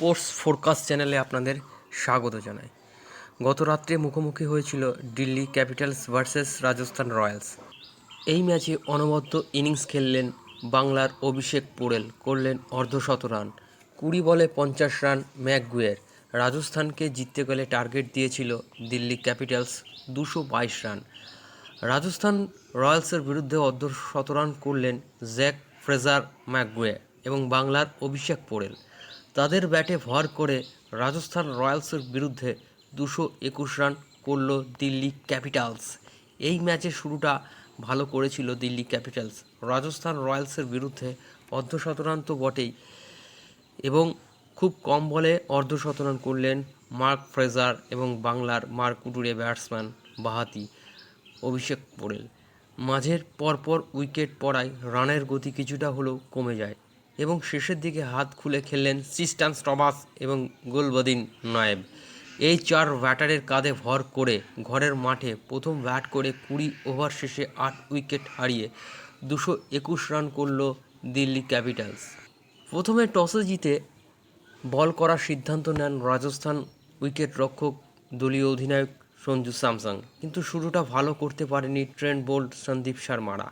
Sports forecast চ্যানেলে আপনাদের স্বাগত জানাই। গত রাত্রে মুখোমুখি হয়েছিল Delhi capitals versus Rajasthan royals. এই ম্যাচে অনবদ্য ইনিংস খেললেন বাংলার অভিষেক পোড়েল, করলেন অর্ধশত রান, কুড়ি বলে পঞ্চাশ রান ম্যাকগুয়ের। রাজস্থানকে জিততে গেলে টার্গেট দিয়েছিল দিল্লি ক্যাপিটালস দুশো বাইশ রান। রাজস্থান রয়্যালসের বিরুদ্ধে অর্ধশত রান করলেন জ্যাক ফ্রেজার ম্যাকগুয়ে এবং বাংলার অভিষেক পোড়েল। তাদের ব্যাটে ভর করে রাজস্থান রয়্যালসের বিরুদ্ধে দুশো একুশ রান করল দিল্লি ক্যাপিটালস। এই ম্যাচের শুরুটা ভালো করেছিল দিল্লি ক্যাপিটালস। রাজস্থান রয়্যালসের বিরুদ্ধে অর্ধশত রান তো বটেই এবং খুব কম বলে অর্ধশতরান করলেন মার্ক ফ্রেজার এবং বাংলার মার্কুটুরে ব্যাটসম্যান বাহাতি অভিষেক পোড়েল মাঝের পরপর উইকেট পড়ায় রানের গতি কিছুটা হলেও কমে যায়। এবং শেষের দিকে হাত খুলে খেললেন সিস্টান স্টমাস এবং গোলবদিন নয়েব। এই চার ব্যাটারের কাঁধে ভর করে ঘরের মাঠে প্রথম ব্যাট করে কুড়ি ওভার শেষে আট উইকেট হারিয়ে দুশো একুশ রান করল দিল্লি ক্যাপিটালস। প্রথমে টসে জিতে বল করার সিদ্ধান্ত নেন রাজস্থান উইকেট রক্ষক দলীয় অধিনায়ক সঞ্জু স্যামসাং। কিন্তু শুরুটা ভালো করতে পারেনি ট্রেন্ট বোল্ট সন্দীপ শর্মারা।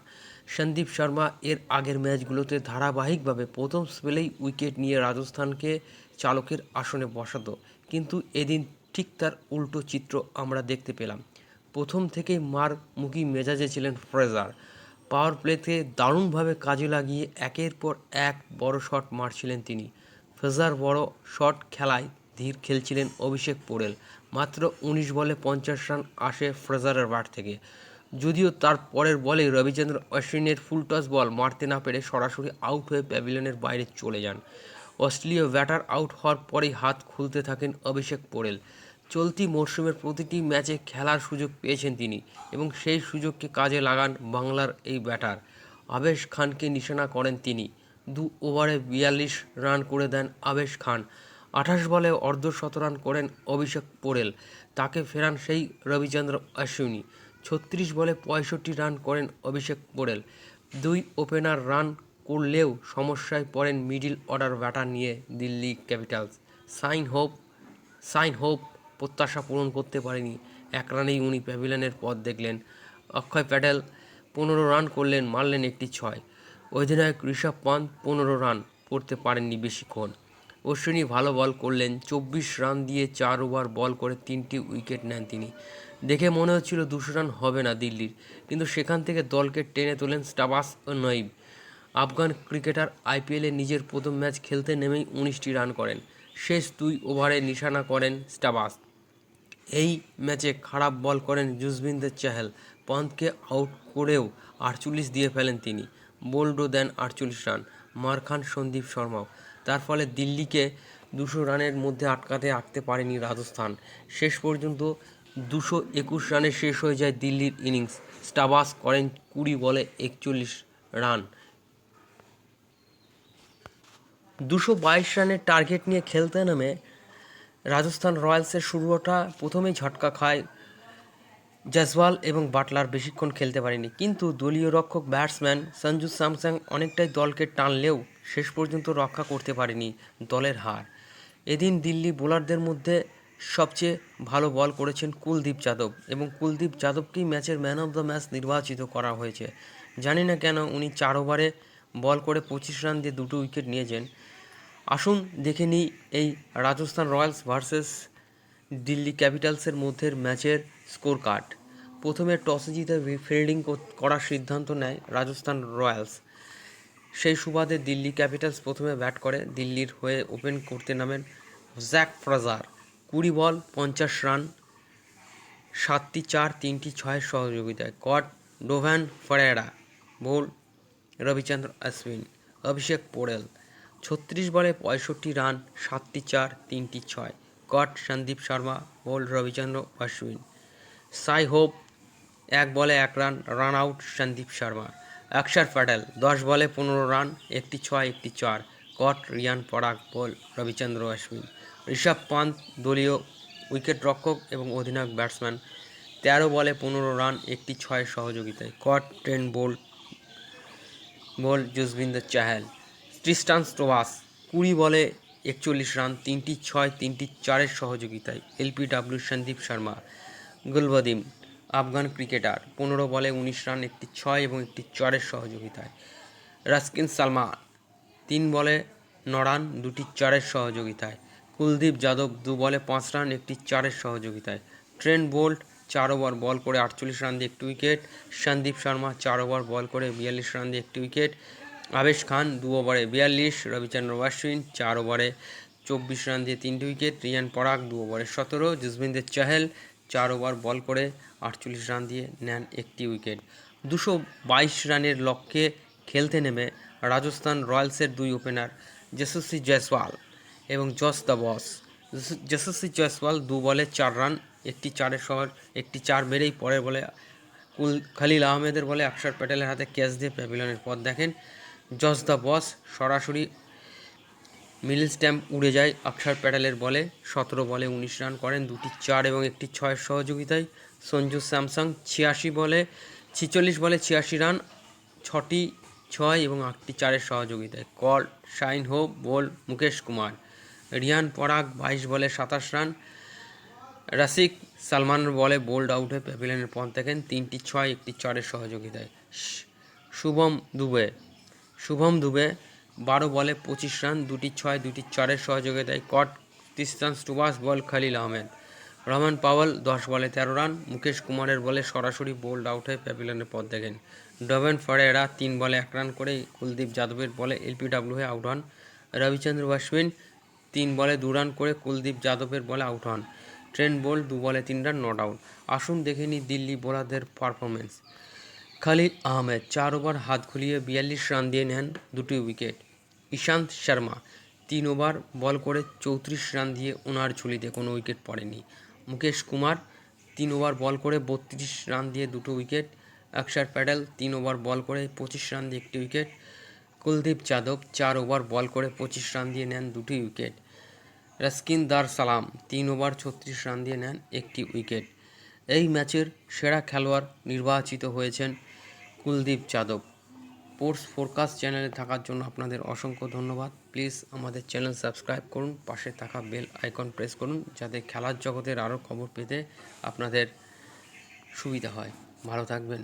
সন্দীপ শর্মা এর আগের ম্যাচগুলোতে ধারাবাহিকভাবে প্রথম স্পেলেই উইকেট নিয়ে রাজস্থানকে চালকের আসনে বসাতো। কিন্তু এদিন ঠিক তার উল্টো চিত্র আমরা দেখতে পেলাম। প্রথম থেকেই মার মুখী মেজাজে ছিলেন ফ্রেজার পাওয়ার প্লেতে দারুণভাবে কাজে লাগিয়ে একের পর এক বড় শট মারছিলেন তিনি। ফ্রেজার বড় শট খেলায় ধীর খেলছিলেন অভিষেক পোড়েল। মাত্র উনিশ বলে পঞ্চাশ রান আসে ফ্রেজারের ব্যাট থেকে। যদিও তার পরের বলে রবিচন্দ্র অশ্বিনের ফুলটস বল মারতে না পেরে সরাসরি আউট হয়ে প্যাভিলিয়নের বাইরে চলে যান। অস্ট্রেলীয় ব্যাটার আউট হওয়ার পরেই হাত খুলতে থাকেন অভিষেক পোড়েল চলতি মরশুমের প্রতিটি ম্যাচে খেলার সুযোগ পেয়েছেন তিনি এবং সেই সুযোগকে কাজে লাগান বাংলার এই ব্যাটার। আবেশ খানকে নিশানা করেন তিনি। দু ওভারে বিয়াল্লিশ রান করে দেন আবেশ খান। আঠাশ বলে অর্ধশত রান করেন অভিষেক পোড়েল তাকে ফেরান সেই রবিচন্দ্র অশ্বিনী। ছত্রিশ বলে পঁয়ষট্টি রান করেন অভিষেক পোড়েল দুই ওপেনার রান করলেও সমস্যায় পড়েন মিডিল অর্ডার ব্যাটার নিয়ে Delhi capitals. Shai Hope Shai Hope প্রত্যাশা পূরণ করতে পারেনি। এক রানেই উনি প্যাভিলিয়নের পথ দেখলেন। অক্ষয় প্যাটেল পনেরো রান করলেন, মারলেন একটি ছয়। অধিনায়ক ঋষভ পান্ত পনেরো রান করতে পারেননি বেশিক্ষণ। অশ্বিনী ভালো বল করলেন, চব্বিশ রান দিয়ে চার ওভার বল করে তিনটি উইকেট নেন তিনি। দেখে মনে হচ্ছিল দুশো রান হবে না দিল্লির। কিন্তু সেখান থেকে দলকে টেনে তোলেন স্টাবাস ও নইব আফগান ক্রিকেটার আইপিএলে নিজের প্রথম ম্যাচ খেলতে নেমেই উনিশটি রান করেন। শেষ দুই ওভারে নিশানা করেন স্টাবাস এই ম্যাচে খারাপ বল করেন জুজবিন্দের চাহেল। পন্থকে আউট করেও আটচল্লিশ দিয়ে ফেলেন তিনি। বোল্ডও দেন আটচল্লিশ রান। মার খান সন্দীপ শর্মাও। তার ফলে দিল্লিকে দুশো রানের মধ্যে আটকাতে আটতে পারেনি রাজস্থান। শেষ পর্যন্ত দুশো একুশ রানে শেষ হয়ে যায় দিল্লির ইনিংস। স্টাবাস করেন কুড়ি বলে একচল্লিশ রান। দুশো বাইশ রানের টার্গেট নিয়ে খেলতে নামে রাজস্থান রয়্যালসের শুরুটা প্রথমেই ঝটকা খায় জসওয়াল এবং বাটলার, বেশিক্ষণ খেলতে পারেনি। কিন্তু দলীয় রক্ষক ব্যাটসম্যান সঞ্জু স্যামসাং অনেকটাই দলকে টানলেও শেষ পর্যন্ত রক্ষা করতে পারেনি দলের হার। এদিন দিল্লি বোলারদের মধ্যে সবচেয়ে ভালো বল করেছেন কুলদীপ যাদব এবং কুলদীপ যাদবকেই ম্যাচের ম্যান অফ দ্য ম্যাচ নির্বাচিত করা হয়েছে। জানি না কেন উনি চার ওভারে বল করে পঁচিশ রান দিয়ে দুটো উইকেট নিয়েছেন। আসুন দেখে নিই এই রাজস্থান রয়্যালস ভার্সেস দিল্লি ক্যাপিটালসের মধ্যে ম্যাচের স্কোর কার্ড প্রথমে টসে জিতে ফিল্ডিং করার সিদ্ধান্ত নেয় রাজস্থান রয়্যালস। সেই সুবাদে দিল্লি ক্যাপিটালস প্রথমে ব্যাট করে। দিল্লির হয়ে ওপেন করতে নামেন জ্যাক ফ্রাজার। কুড়ি বল, পঞ্চাশ রান, সাতটি চার, তিনটি ছয়ের সহযোগিতায়। কট ডোভ্যান ফরেরা, বোল রবিচন্দ্র অশ্বিন, অভিষেক পোড়েল। ছত্রিশ বলে পঁয়ষট্টি রান, সাতটি চার, তিনটি ছয়। কট সন্দীপ শর্মা, বোল রবিচন্দ্র অশ্বিন। সাই হোপ, এক বলে এক run run out Sandeep Sharma. Axar Patel, দশ বলে পনেরো রান, একটি ছয়, একটি চার। কট রিয়ান পরাগ, বোল রবিচন্দ্র অশ্বিন। ঋষভ পান্ত, দলীয় উইকেট রক্ষক এবং অধিনায়ক ব্যাটসম্যান, তেরো বলে পনেরো রান, একটি ছয়ের সহযোগিতায়। Caught, Trent Boult ball Jasbinder Chahal. Tristan Stubbs, কুড়ি বলে একচল্লিশ রান, তিনটি ছয়, তিনটি চারের সহযোগিতায়। LP LBW Sandeep Sharma, Gulbadin, Afghan cricketer, পনেরো বলে উনিশ রান, একটি ছয় এবং একটি চারের সহযোগিতায়। রাস্কিন সালমান তিন বলে ন রান, দুটি চারের সহযোগিতায়। কুলদীপ যাদব দু বলে পাঁচ রান, একটি চারের সহযোগিতায়। ট্রেন্ট বোল্ট, চার ওভার বল করে আটচল্লিশ রান দিয়ে একটি উইকেট। সন্দীপ শর্মা, চার ওভার বল করে বিয়াল্লিশ রান দিয়ে একটি উইকেট। আবেশ খান, দু ওভারে বিয়াল্লিশ, রবিচন্দ্র অশ্বিন, চার ওভারে চব্বিশ রান দিয়ে তিনটি উইকেট। রিয়ান পরাগ, দু ওভারে সতেরো। জসবিন্দের চাহেল, চার ওভার বল করে আটচল্লিশ রান দিয়ে নেন একটি উইকেট। দুশো বাইশ রানের লক্ষ্যে খেলতে নেমে রাজস্থান রয়্যালসের দুই ওপেনার যশস্বী জয়সওয়াল। এবং Jos the boss. Yash- Yashasvi Jaiswal দু বলে চার রান, একটি চারের শহর একটি চার মেরেই পরের বলে কুল খালিল আহমেদের বলে অক্ষর প্যাটেলের হাতে ক্যাচ দিয়ে প্যাভিলনের পথ দেখেন। জস দ্য বস সরাসরি মিডল স্ট্যাম্প উড়ে যায় অক্ষর প্যাটেলের বলে, সতেরো বলে উনিশ রান করেন, দুটি চার এবং একটি ছয়ের সহযোগিতায়। সঞ্জু স্যামসাং ছিয়াশি বলে ছিচল্লিশ বলে ছিয়াশি রান, ছটি ছয় এবং আটটি চারের সহযোগিতায়। কল শাইন হো বোল, মুকেশ কুমার। রিয়ান পরাগ, বাইশ বলে সাতাশ রান। রাসিক সালমানের বলে বোল্ড আউট হয়ে প্যাভিলিয়নের পথ দেখেন তিনটি ছয়, একটি চারের সহযোগিতায়। শুভম দুবে। শুভম দুবে বারো বলে পঁচিশ রান, দুটি ছয়, দুটি চারের সহযোগিতায়। Caught Tristan Stubbs ball Khaleel Ahmed. Rovman Powell দশ বলে তেরো রান, মুকেশ কুমারের বলে সরাসরি বোল্ড আউট হয়ে প্যাভিলিয়নের পথ দেখেন ডভেন ফরেরা তিন বলে এক রান করে কুলদীপ যাদবের বলে এলপিডাব্লিউ হয়ে আউট হন। রবিচন্দ্র অশ্বিন তিন বলে দু রান করে কুলদীপ যাদবের বলে আউট হন। ট্রেন্ট বোল্ট দু বলে তিন রান নট আউট আসুন দেখে নিই দিল্লি বোলারদের পারফরমেন্স খালিদ আহমেদ চার ওভার হাত খুলিয়ে বিয়াল্লিশ রান দিয়ে নেন দুটি উইকেট ঈশান্ত শর্মা তিন ওভার বল করে চৌত্রিশ রান দিয়ে ওনার ঝুলিতে কোনো উইকেট পড়েনি। মুকেশ কুমার তিন ওভার বল করে বত্রিশ রান দিয়ে দুটো উইকেট অক্ষর প্যাডেল তিন ওভার বল করে পঁচিশ রান দিয়ে একটি উইকেট কুলদীপ যাদব চার ওভার বল করে পঁচিশ রান দিয়ে নেন দুটি উইকেট। রাস্কিন দার সালাম তিন ওভার ছত্রিশ রান দিয়ে নেন একটি উইকেট। এই ম্যাচের সেরা খেলোয়াড় নির্বাচিত হয়েছেন কুলদীপ যাদব। স্পোর্টস ফোরকাস্ট চ্যানেলে থাকার জন্য আপনাদের অসংখ্য ধন্যবাদ। প্লিজ আমাদের চ্যানেল সাবস্ক্রাইব করুন, পাশে থাকা বেল আইকন প্রেস করুন, যাতে খেলার জগতের আরও খবর পেতে আপনাদের সুবিধা হয়। ভালো থাকবেন।